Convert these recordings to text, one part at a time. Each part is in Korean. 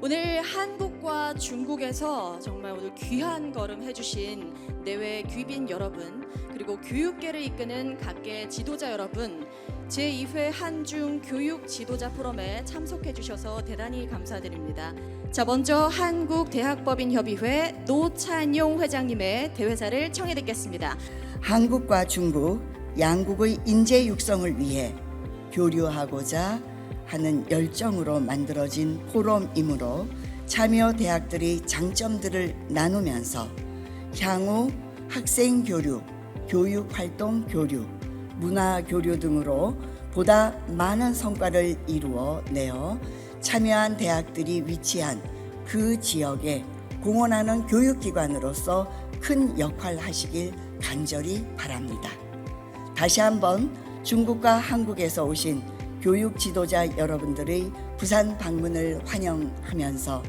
오늘 한국과 중국에서 정말 오늘 귀한 걸음 해주신 내외 귀빈 여러분 그리고 교육계를 이끄는 각계 지도자 여러분 제2회 한중 교육 지도자 포럼에 참석해 주셔서 대단히 감사드립니다. 자 먼저 한국대학법인협의회 노찬용 회장님의 대회사를 청해 듣겠습니다. 한국과 중국 양국의 인재 육성을 위해 교류하고자 하는 열정으로 만들어진 포럼이므로 참여 대학들이 장점들을 나누면서 향후 학생 교류, 교육 활동 교류, 문화 교류 등으로 보다 많은 성과를 이루어 내어 참여한 대학들이 위치한 그 지역에 공헌하는 교육기관으로서 큰 역할 하시길 간절히 바랍니다. 다시 한번 중국과 한국에서 오신 교육 지도자 여러분들의 부산 방문을 환영하면서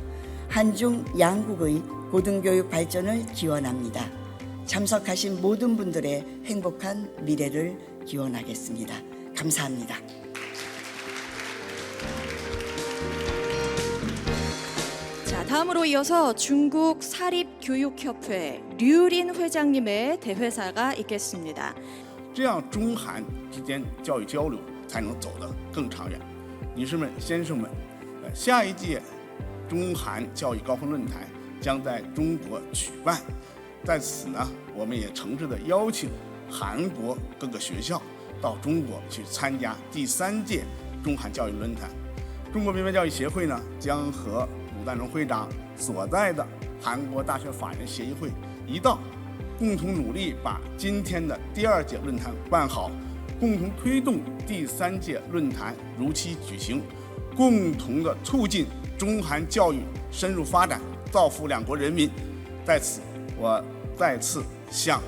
한중 양국의 고등교육 발전을 기원합니다. 참석하신 모든 분들의 행복한 미래를 기원하겠습니다. 감사합니다. 자, 다음으로 이어서 중국 사립교육협회 류린 회장님의 대회사가 있겠습니다.这样中韩之间教育交流 才能走得更长远。女士们、先生们，呃，下一届中韩教育高峰论坛将在中国举办，在此呢，我们也诚挚地邀请韩国各个学校到中国去参加第三届中韩教育论坛。中国民办教育协会呢，将和鲁赞荣会长所在的韩国大学法人协议会一道，共同努力把今天的第二届论坛办好，共同推动第三届论坛如期举行，共同的促进中韩教育深入发展，造福两国人民。在此，我再次向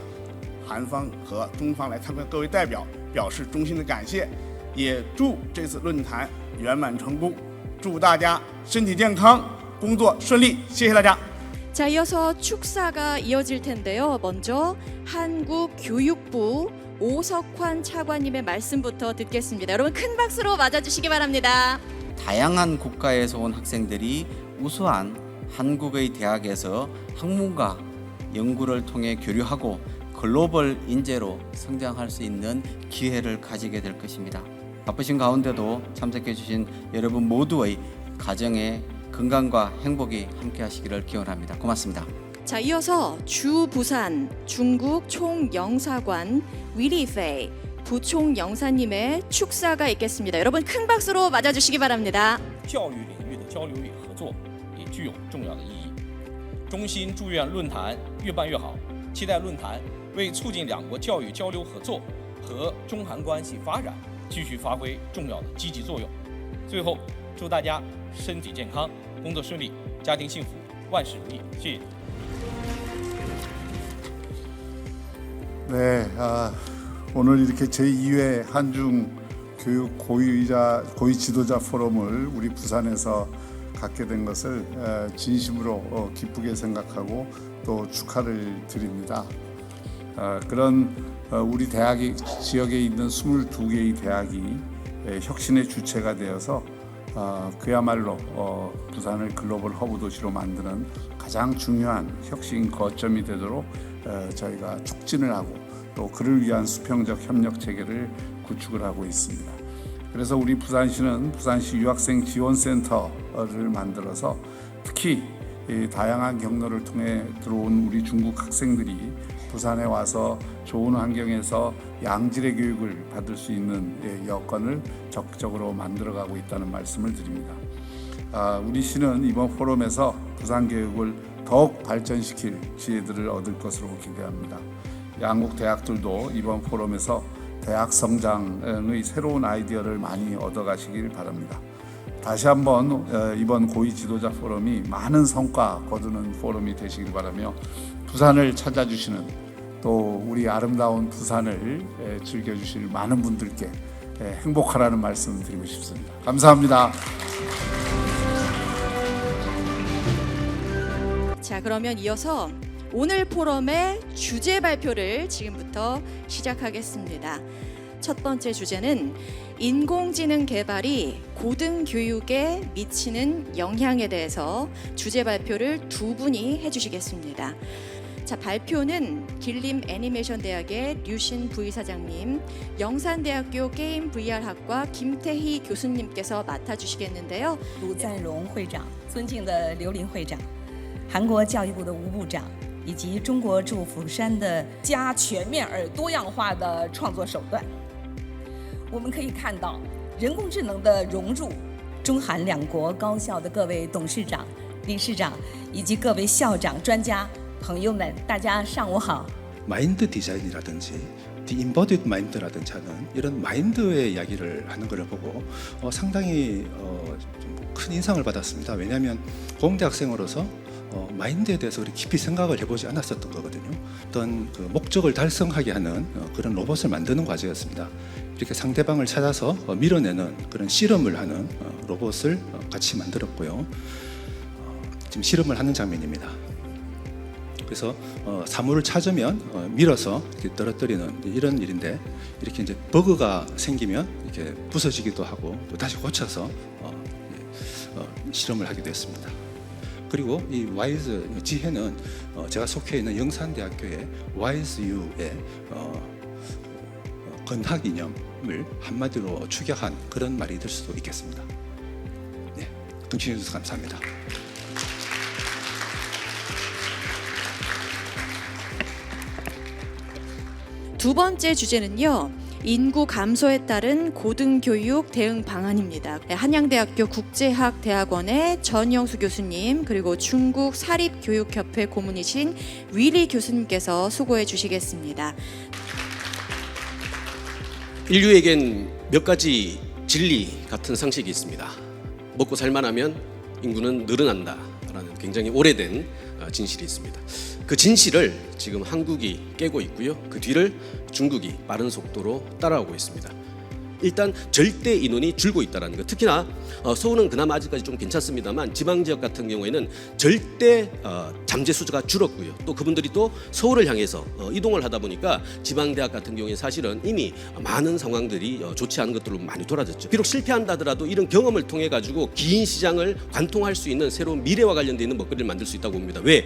韩方和中方来参观各位代表表示衷心的感谢，也祝这次论坛圆满成功，祝大家身体健康，工作顺利。谢谢大家。 자, 이어서 축사가 이어질 텐데요. 먼저 한국교육부 오석환 차관님의 말씀부터 듣겠습니다. 여러분 큰 박수로 맞아주시기 바랍니다. 다양한 국가에서 온 학생들이 우수한 한국의 대학에서 학문과 연구를 통해 교류하고 글로벌 인재로 성장할 수 있는 기회를 가지게 될 것입니다. 바쁘신 가운데도 참석해 주신 여러분 모두의 가정의 건강과 행복이 함께 하시기를 기원합니다. 고맙습니다. 자, 이어서 주 부산 중국 총영사관 위리페이 부총 영사님의 축사가 있겠습니다. 여러분 큰 박수로 맞아주시기 바랍니다. 教育领域的交流与合作也具有重要的意义。衷心祝愿论坛越办越好，期待论坛为促进两国教育交流合作和中韩关系发展继续发挥重要的积极作用。最后，祝大家身体健康，工作顺利，家庭幸福，万事如意。谢谢。 네, 아, 오늘 이렇게 제2회 한중 교육 고위자 고위 지도자 포럼을 우리 부산에서 갖게 된 것을 에, 진심으로 어, 기쁘게 생각하고 또 축하를 드립니다. 아, 그런 어, 우리 대학이 지역에 있는 22개의 대학이 에, 혁신의 주체가 되어서 아, 그야말로 어, 부산을 글로벌 허브 도시로 만드는 가장 중요한 혁신 거점이 되도록 어, 저희가 촉진을 하고 또 그를 위한 수평적 협력 체계를 구축을 하고 있습니다. 그래서 우리 부산시는 부산시 유학생 지원센터를 만들어서 특히 이 다양한 경로를 통해 들어온 우리 중국 학생들이 부산에 와서 좋은 환경에서 양질의 교육을 받을 수 있는 예, 여건을 적극적으로 만들어가고 있다는 말씀을 드립니다. 아, 우리 시는 이번 포럼에서 부산 교육을 더욱 발전시킬 지혜들을 얻을 것으로 기대합니다. 양국 대학들도 이번 포럼에서 대학 성장의 새로운 아이디어를 많이 얻어가시길 바랍니다. 다시 한번 어, 이번 고위 지도자 포럼이 많은 성과 거두는 포럼이 되시길 바라며 부산을 찾아주시는 또 우리 아름다운 부산을 에, 즐겨주실 많은 분들께 에, 행복하라는 말씀 드리고 싶습니다. 감사합니다. 자, 그러면 이어서 오늘 포럼의 주제 발표를 지금부터 시작하겠습니다. 첫 번째 주제는 인공지능 개발이 고등교육에 미치는 영향에 대해서 주제 발표를 두 분이 해주시겠습니다. 자 발표는 길림 애니메이션 대학의 류신 부의사장님, 영산대학교 게임 VR학과 김태희 교수님께서 맡아주시겠는데요. 卢赞荣会长、尊敬的刘林会长、 韩国教育部的吴部长，以及中国驻釜山的加全面而多样化的创作手段，我们可以看到人工智能的融入。中韩两国高校的各位董事长、理事长以及各位校长、专家朋友们，大家上午好。 마인드 디자인이라든지 디 인버디드 마인드라든지 하는 이런 마인드의 이야기를 하는 것을 보고 어, 상당히 어, 좀큰 인상을 받았습니다. 왜냐하면 공대 학생으로서 어, 마인드에 대해서 그렇게 깊이 생각을 해보지 않았었던 거거든요. 어떤 그 목적을 달성하게 하는 어, 그런 로봇을 만드는 과제였습니다. 이렇게 상대방을 찾아서 어, 밀어내는 그런 실험을 하는 어, 로봇을 어, 같이 만들었고요. 어, 지금 실험을 하는 장면입니다. 그래서 어, 사물을 찾으면 어, 밀어서 이렇게 떨어뜨리는 이런 일인데 이렇게 이제 버그가 생기면 이렇게 부서지기도 하고 또 다시 고쳐서 어, 예, 어, 실험을 하기도 했습니다. 그리고 이 와이즈 지혜는 어, 제가 속해 있는 영산대학교의 와이즈유의 어, 어, 건학 이념을 한마디로 축약한 그런 말이 될 수도 있겠습니다. 네, 등신해 주셔서 감사합니다. 두 번째 주제는요. 인구 감소에 따른 고등교육 대응 방안입니다. 네, 한양대학교 국제학대학원의 전영수 교수님 그리고 중국 사립교육협회 고문이신 위리 교수님께서 수고해 주시겠습니다. 인류에겐 몇 가지 진리 같은 상식이 있습니다. 먹고 살만하면 인구는 늘어난다라는 굉장히 오래된 어, 진실이 있습니다. 그 진실을 지금 한국이 깨고 있고요. 그 뒤를 중국이 빠른 속도로 따라오고 있습니다. 일단 절대 인원이 줄고 있다는 것. 특히나 어, 서울은 그나마 아직까지 좀 괜찮습니다만 지방 지역 같은 경우에는 절대 어, 잠재 수가 줄었고요. 또 그분들이 또 서울을 향해서 어, 이동을 하다 보니까 지방 대학 같은 경우에 사실은 이미 많은 상황들이 어, 좋지 않은 것들로 많이 돌아졌죠. 비록 실패한다 하더라도 이런 경험을 통해 가지고 긴 시장을 관통할 수 있는 새로운 미래와 관련되어 있는 먹거리를 만들 수 있다고 봅니다. 왜?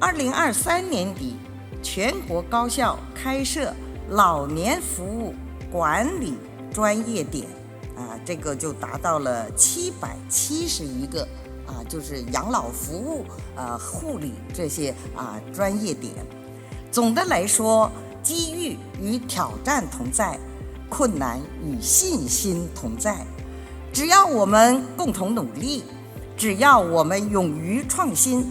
二零二三年底，全国高校开设老年服务管理专业点，啊，这个就达到了七百七十一个。啊，就是养老服务、啊护理这些啊专业点。总的来说，机遇与挑战同在，困难与信心同在。只要我们共同努力，只要我们勇于创新，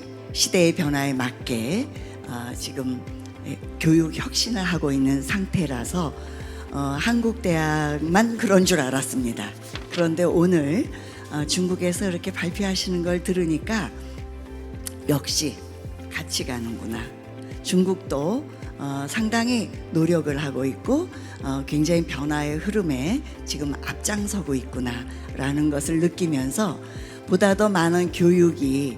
시대의 변화에 맞게 어, 지금 예, 교육 혁신을 하고 있는 상태라서 어, 한국 대학만 그런 줄 알았습니다. 그런데 오늘 어, 중국에서 이렇게 발표하시는 걸 들으니까 역시 같이 가는구나. 중국도 어, 상당히 노력을 하고 있고 어, 굉장히 변화의 흐름에 지금 앞장서고 있구나라는 것을 느끼면서 보다 더 많은 교육이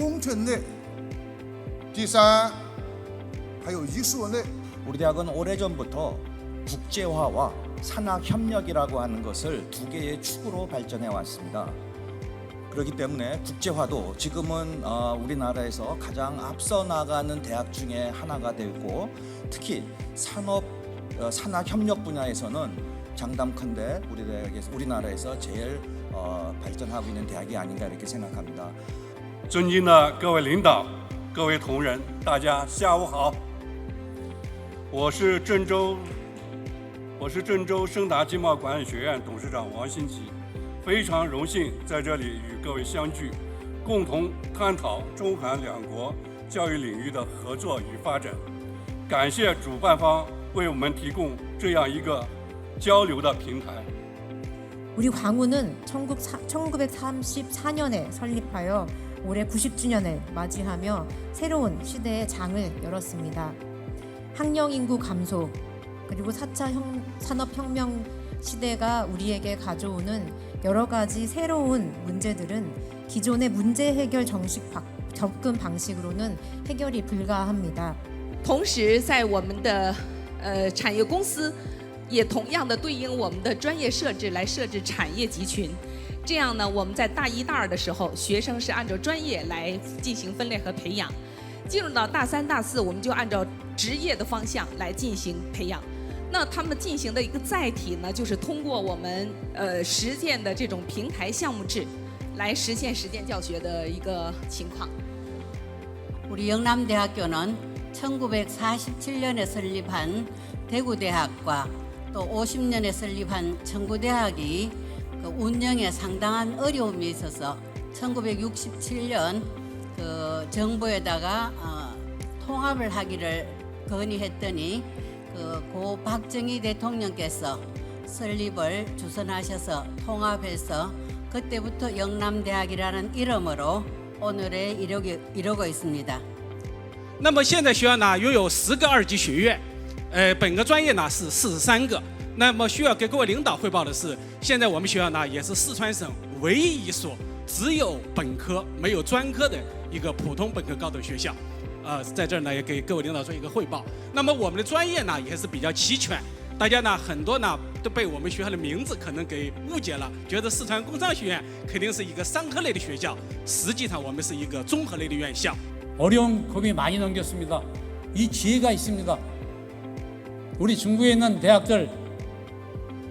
工程类，第三还有艺术类。 우리 대학은 오래전부터 국제화와 산학 협력이라고 하는 것을 두 개의 축으로 발전해 왔습니다. 그렇기 때문에 국제화도 지금은 어, 우리나라에서 가장 앞서 나가는 대학 중에 하나가 되고 특히 산업 어, 산학 협력 분야에서는 장담컨대 우리 대학에서 우리나라에서 제일 어, 발전하고 있는 대학이 아닌가 이렇게 생각합니다. 尊敬的各位领导、各位同仁，大家下午好。我是郑州，我是郑州盛达经贸管理学院董事长王新吉，非常荣幸在这里与各位相聚，共同探讨中韩两国教育领域的合作与发展。感谢主办方为我们提供这样一个交流的平台。 우리 광우는 1934년에 설립하여 올해 90주년을 맞이하며 새로운 시대의 장을 열었습니다. 학령 인구 감소 그리고 4차 형, 산업혁명 시대가 우리에게 가져오는 여러 가지 새로운 문제들은 기존의 문제 해결 정식 박- 접근 방식으로는 해결이 불가합니다. 同时，在我们的呃产业公司，也同样的对应我们的专业设置来设置产业集群。 这样呢，我们在大一、大二的时候，学生是按照专业来进行分类和培养；进入到大三、大四，我们就按照职业的方向来进行培养。那他们进行的一个载体呢，就是通过我们呃实践的这种平台项目制，来实现实践教学的一个情况。 우리 영남대학교는 1947년에 설립한 대구대학과 또 50년에 설립한 청구대학이 그 운영에 상당한 어려움이 있어서 1967년 그 정부에다가 어, 통합을 하기를 건의했더니 그고 박정희 대통령께서 설립을 주선하셔서 통합해서 그때부터 영남대학이라는 이름으로 오늘의 이루기, 이루고 있습니다. 那么现在学校呢拥有十个二级学院，呃，本科专业呢是四十三个。 那么需要给各位领导汇报的是，现在我们学校呢也是四川省唯一一所只有本科没有专科的一个普通本科高等学校。呃，在这儿呢也给各位领导做一个汇报。那么我们的专业呢也是比较齐全，大家呢很多呢都被我们学校的名字可能给误解了，觉得四川工商学院肯定是一个商科类的学校，实际上我们是一个综合类的院校。 어려운 고비 많이 넘겼습니다. 이 기회가 있습니다. 우리 중국에 있는 대학들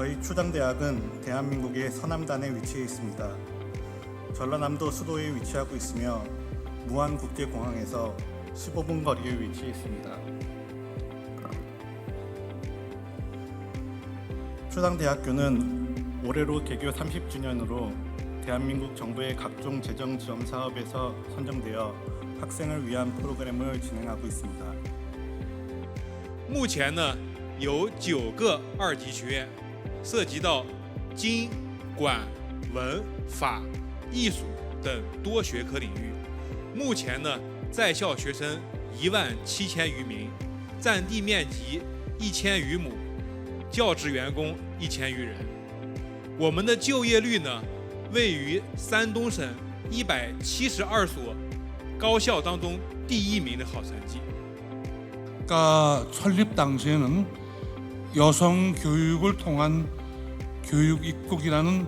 저희 추장대학은 대한민국의 서남단에 위치해 있습니다. 전라남도 수도에 위치하고 있으며 무안국제공항에서 15분 거리에 위치해 있습니다. 추장대학교는 올해로 개교 30주년으로 대한민국 정부의 각종 재정 지원 사업에서 선정되어 학생을 위한 프로그램을 진행하고 있습니다. 目前呢有九个二级学院， 涉及到经管文法艺术等多学科领域。目前呢在校学生一万七千余名占地面积一千余亩教职员工一千余人。我们的就业率呢位于山东省一百七十二所高校当中第一名的好成绩。个村里当时能 여성 교육을 통한 교육 입국이라는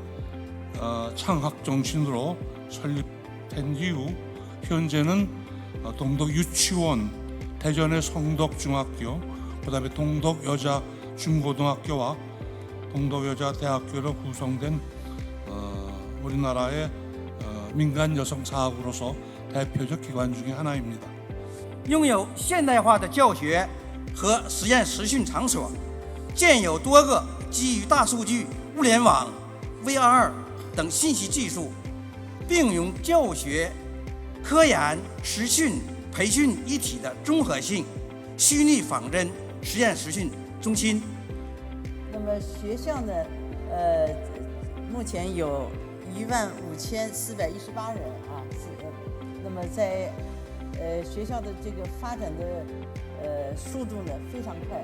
어, 창학 정신으로 설립된 이후 현재는 어, 동덕 유치원, 대전의 성덕 중학교, 그다음에 동덕 여자 중고등학교와 동덕 여자 대학교로 구성된 어, 우리나라의 어, 민간 여성 사학으로서 대표적 기관 중에 하나입니다. 拥有现代化的教学和实验实训场所， 建有多个基于大数据、物联网、VR 等信息技术，并用教学、科研、实训、培训一体的综合性虚拟仿真实验实训中心。那么学校呢，呃，目前有一万五千四百一十八人啊，是那么在呃学校的这个发展的呃速度呢非常快，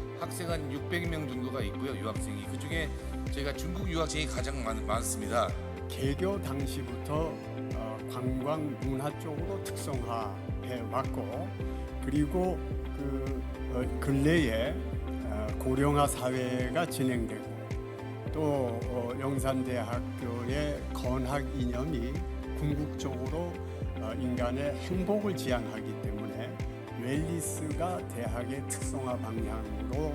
학생 한 600명 정도가 있고요 유학생이 그 중에 저희가 중국 유학생이 가장 많, 많습니다. 개교 당시부터 어, 관광 문화 쪽으로 특성화해 왔고 그리고 그 어, 근래에 어, 고령화 사회가 진행되고 또 어, 영산대학교의 건학 이념이 궁극적으로 어, 인간의 행복을 지향하기 때문에 웰리스가 대학의 특성화 방향으로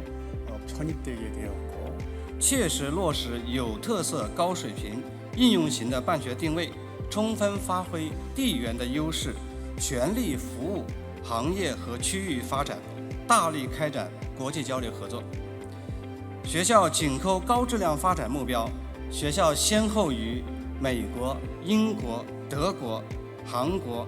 어, 편입되게 되었고 切实落实有特色、高水平、应用型的办学定位，充分发挥地缘的优势，全力服务行业和区域发展，大力开展国际交流合作。学校紧扣高质量发展目标，学校先后于美国、英国、德国、韩国、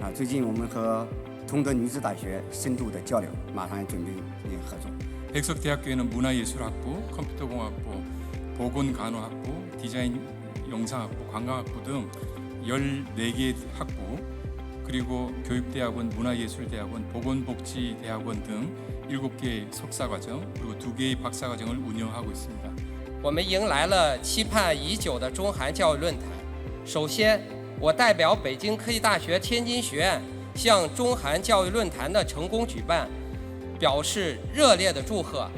啊，最近我们和同德女子大学深度的交流，马上准备进行合作。 백석대학교에는 문화예술학부, 컴퓨터공학부, 보건간호학부, 디자인 영상학부, 관광학부 등 14개 학부 그리고 교육대학원, 문화예술대학원, 보건복지대학원 등 7개의 석사과정 그리고 2개의 박사과정을 운영하고 있습니다. 我们迎来了期盼已久的中韩教育论坛。首先， 我代表北京科技大学天津学院向中韩教育论坛的成功举办表示热烈的祝贺，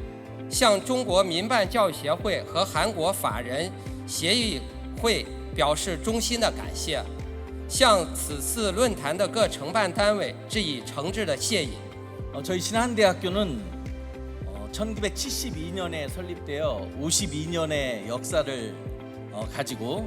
向中国民办教育协会和韩国法人协议会表示衷心的感谢，向此次论坛的各承办单位致以诚挚的谢意。 어, 저희 신한대학교는 어, 1972년에 설립되어 52년의 역사를 어, 가지고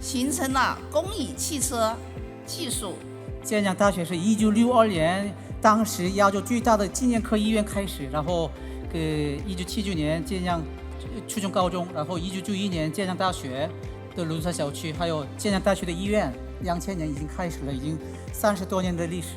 形成了工艺汽车、技术、建江大学是一九六二年，当时亚洲最大的纪念科医院开始，然后，呃，一九七九年建江初中高中，然后一九九一年建江大学的轮山小区，还有建江大学的医院，两千年已经开始了，已经三十多年的历史。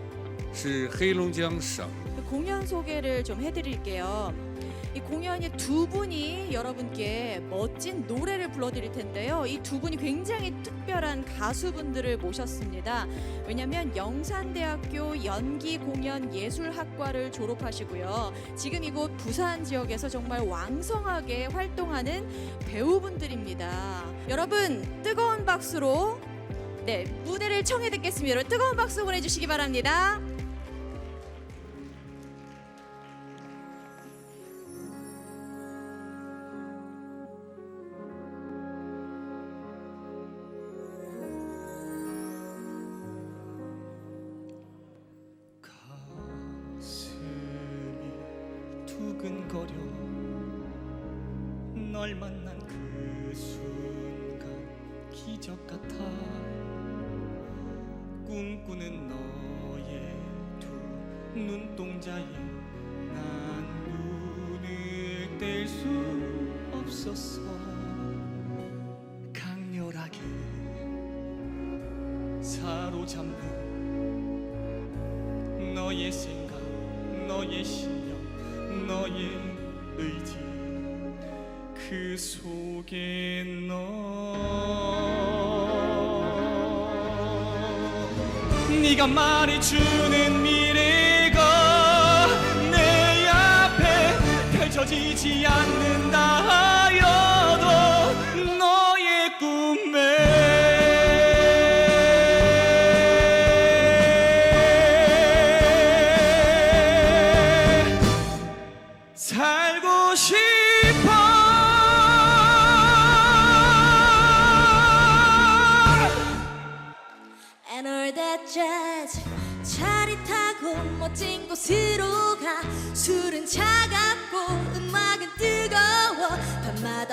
是黑龙江省 그 공연 소개를 좀 해드릴게요. 이 공연이 두 분이 여러분께 멋진 노래를 불러드릴 텐데요. 이 두 분이 굉장히 특별한 가수분들을 모셨습니다. 왜냐하면 영산대학교 연기공연예술학과를 졸업하시고요. 지금 이곳 부산 지역에서 정말 왕성하게 활동하는 배우분들입니다. 여러분 뜨거운 박수로 네 무대를 청해 듣겠습니다. 여러분, 뜨거운 박수 보내주시기 바랍니다. 기적 같아. 꿈꾸는 너의 두 눈동자에 난 눈을 뗄 수 없었어. 강렬하게 사로잡는 너의 생각, 너의 신념, 너의 의지. 그 속에 너 네가 말해주는 미래가 내 앞에 펼쳐지지 않는다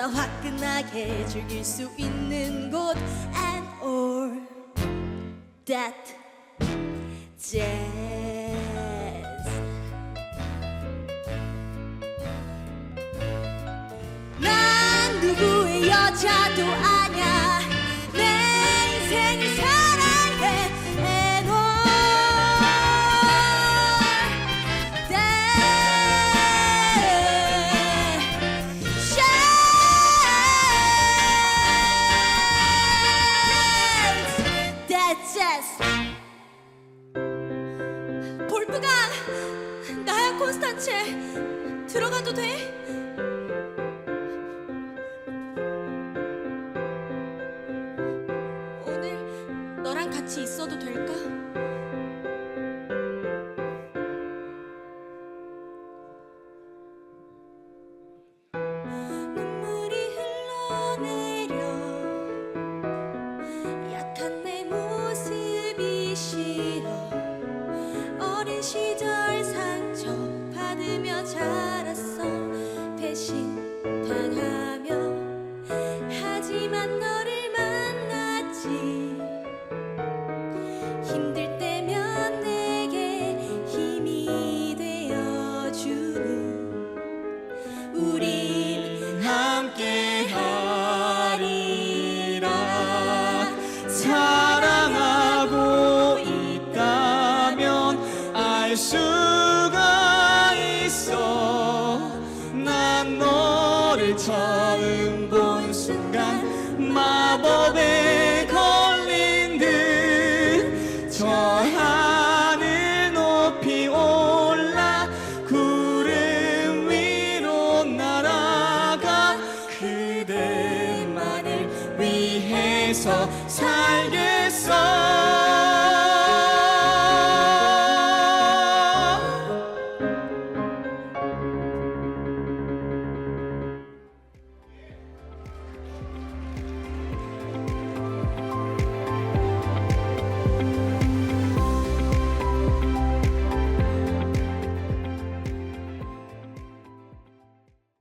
화끈하게 즐길 수 있는 곳 And all that jazz. 난 누구의 여자도 아냐 콘스탄체 들어가도 돼?